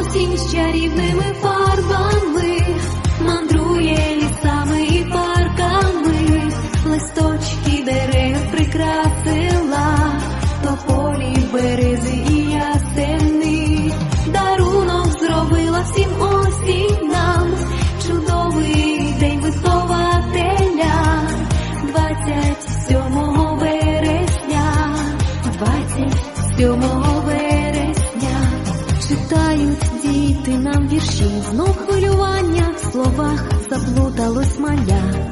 Осінь з чарівними фарбами мандрує лісами і парками, листочки дерев прикрасила, тополі, берези і ясени, дарунок зробила всім осінь нам, чудовий день вихователя, 27 вересня, 27 вересня. Вірші, знов хвилювання в словах заплуталось маля.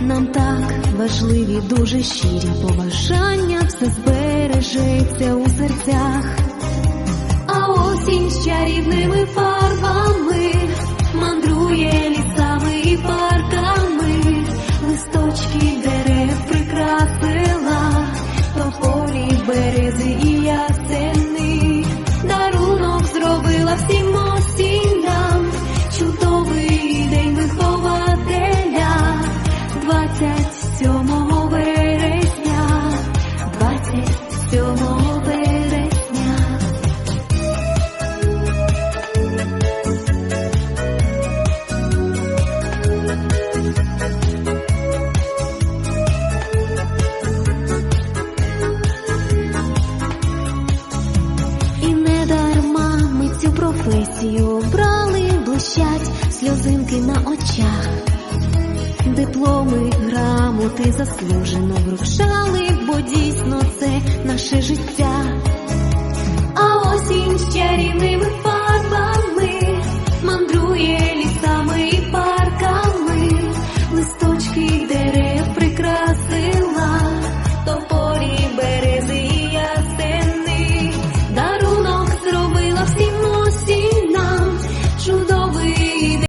Нам так важливі, дуже щирі побажання, все збережеться у серцях. А осінь з чарівними фарбами професію обрали, блищать сльозинки на очах. Дипломи, грамоти заслужено вручали, бо дійсно це наше життя.